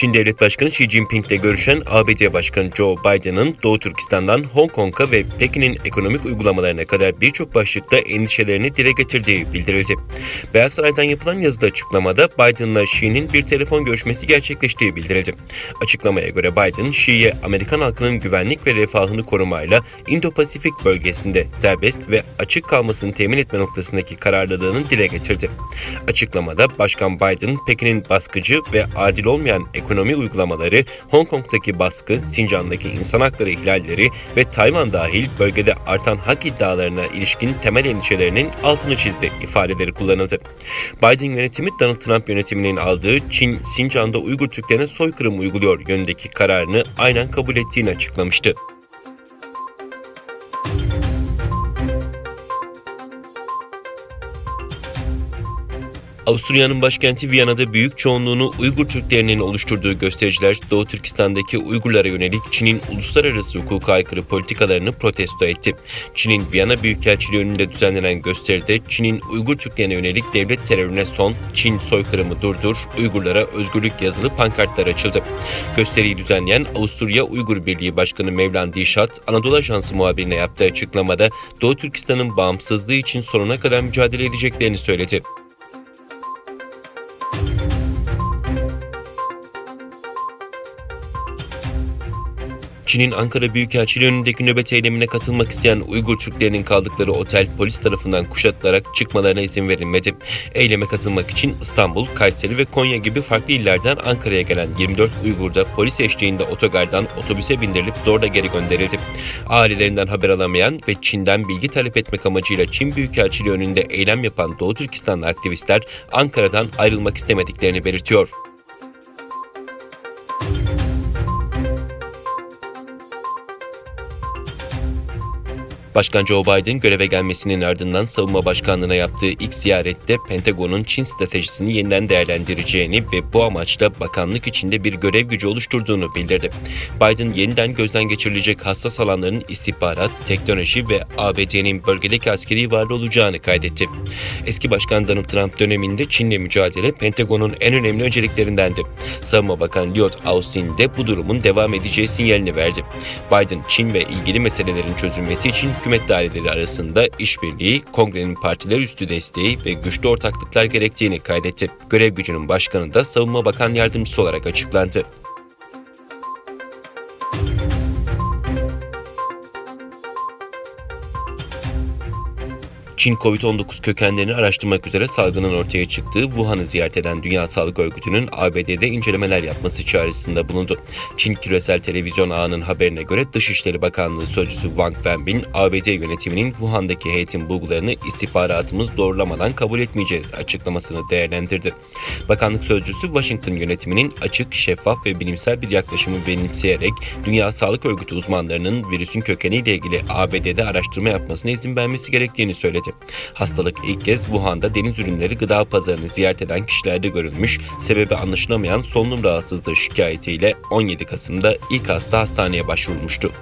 Çin Devlet Başkanı Xi Jinping ile görüşen ABD Başkanı Joe Biden'ın Doğu Türkistan'dan Hong Kong'a ve Pekin'in ekonomik uygulamalarına kadar birçok başlıkta endişelerini dile getirdiği bildirildi. Beyaz Saray'dan yapılan yazıda açıklamada Biden'la Xi'nin bir telefon görüşmesi gerçekleştiği bildirildi. Açıklamaya göre Biden, Xi'ye Amerikan halkının güvenlik ve refahını korumayla Indo-Pasifik bölgesinde serbest ve açık kalmasını temin etme noktasındaki kararlılığını dile getirdi. Açıklamada Başkan Biden, Pekin'in baskıcı ve adil olmayan ekonomi uygulamaları, Hong Kong'daki baskı, Sincan'daki insan hakları ihlalleri ve Tayvan dahil bölgede artan hak iddialarına ilişkin temel endişelerinin altını çizdi ifadeleri kullanıldı. Biden yönetimi Donald Trump yönetiminin aldığı Çin, Sincan'da Uygur Türklerine soykırım uyguluyor yönündeki kararını aynen kabul ettiğini açıklamıştı. Avusturya'nın başkenti Viyana'da büyük çoğunluğunu Uygur Türklerinin oluşturduğu göstericiler Doğu Türkistan'daki Uygurlara yönelik Çin'in uluslararası hukuka aykırı politikalarını protesto etti. Çin'in Viyana Büyükelçiliği önünde düzenlenen gösteride Çin'in Uygur Türklerine yönelik devlet terörüne son, Çin soykırımı durdur, Uygurlara özgürlük yazılı pankartlar açıldı. Gösteriyi düzenleyen Avusturya Uygur Birliği Başkanı Mevlan Dişat, Anadolu Ajansı muhabirine yaptığı açıklamada Doğu Türkistan'ın bağımsızlığı için sonuna kadar mücadele edeceklerini söyledi. Çin'in Ankara Büyükelçiliği önündeki nöbet eylemine katılmak isteyen Uygur Türklerinin kaldıkları otel polis tarafından kuşatılarak çıkmalarına izin verilmedi. Eyleme katılmak için İstanbul, Kayseri ve Konya gibi farklı illerden Ankara'ya gelen 24 Uygur da polis eşliğinde otogardan otobüse bindirilip zorla geri gönderildi. Ailelerinden haber alamayan ve Çin'den bilgi talep etmek amacıyla Çin Büyükelçiliği önünde eylem yapan Doğu Türkistanlı aktivistler Ankara'dan ayrılmak istemediklerini belirtiyor. Başkan Joe Biden göreve gelmesinin ardından savunma başkanlığına yaptığı ilk ziyarette Pentagon'un Çin stratejisini yeniden değerlendireceğini ve bu amaçla bakanlık içinde bir görev gücü oluşturduğunu bildirdi. Biden yeniden gözden geçirilecek hassas alanların istihbarat, teknoloji ve ABD'nin bölgedeki askeri varlığı olacağını kaydetti. Eski başkan Donald Trump döneminde Çin'le mücadele Pentagon'un en önemli önceliklerindendi. Savunma Bakanı Lloyd Austin de bu durumun devam edeceği sinyalini verdi. Biden, Çin ve ilgili meselelerin çözülmesi için hükümet daireleri arasında işbirliği, kongrenin partiler üstü desteği ve güçlü ortaklıklar gerektiğini kaydetti. Görev gücünün başkanı da Savunma Bakan Yardımcısı olarak açıklandı. Çin COVID-19 kökenlerini araştırmak üzere salgının ortaya çıktığı Wuhan'ı ziyaret eden Dünya Sağlık Örgütü'nün ABD'de incelemeler yapması çağrısında bulundu. Çin küresel televizyon ağının haberine göre Dışişleri Bakanlığı Sözcüsü Wang Wenbin, ABD yönetiminin Wuhan'daki heyetin bulgularını istihbaratımız doğrulamadan kabul etmeyeceğiz açıklamasını değerlendirdi. Bakanlık Sözcüsü Washington yönetiminin açık, şeffaf ve bilimsel bir yaklaşımı benimseyerek Dünya Sağlık Örgütü uzmanlarının virüsün kökeniyle ilgili ABD'de araştırma yapmasına izin vermesi gerektiğini söyledi. Hastalık ilk kez Wuhan'da deniz ürünleri gıda pazarını ziyaret eden kişilerde görülmüş, sebebi anlaşılamayan solunum rahatsızlığı şikayetiyle 17 Kasım'da ilk hasta hastaneye başvurmuştu.